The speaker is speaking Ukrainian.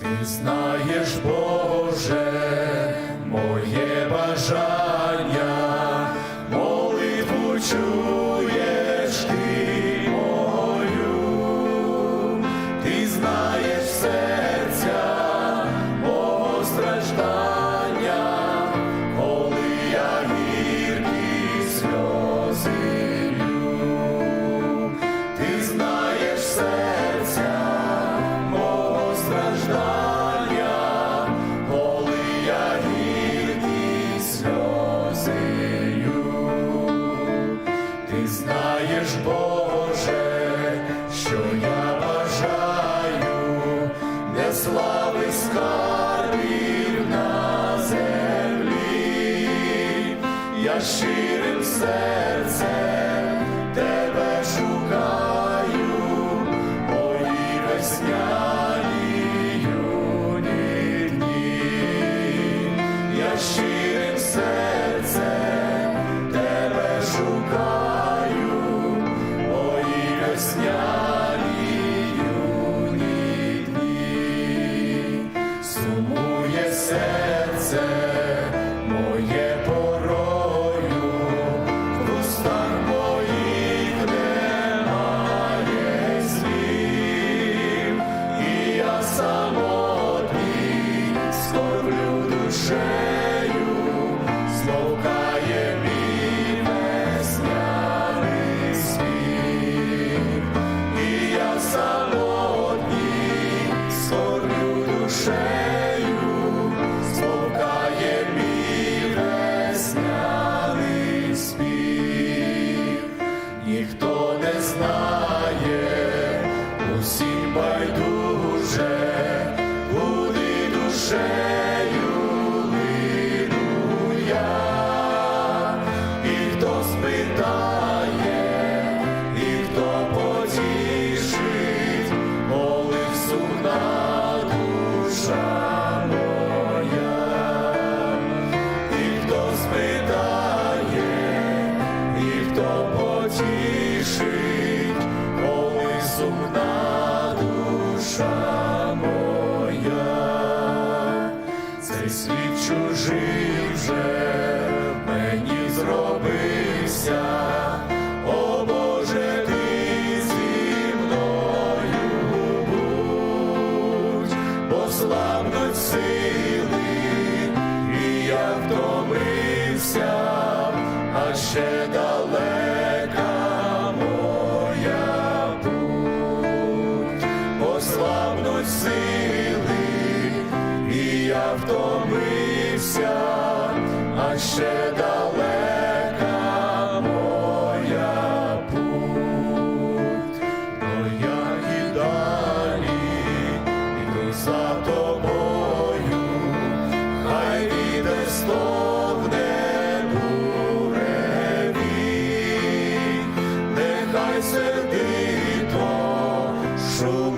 Ти знаєш, Боже, моє бажання, молитву чуєш страждання, коли я гіркі сльози. Ти знаєш, Боже, що я бажаю, не слави скарбів на землі, я щирим серцем шукаю, мої весняні дні, сумує серце моя, цей світ чужий вже мені зробився, о Боже, зі мною будь, сили, і я втомився, а ще втомився, а ще далека моя путь, но я і далі іду за тобою, хай вітер стогне буревій, нехай сердито шумить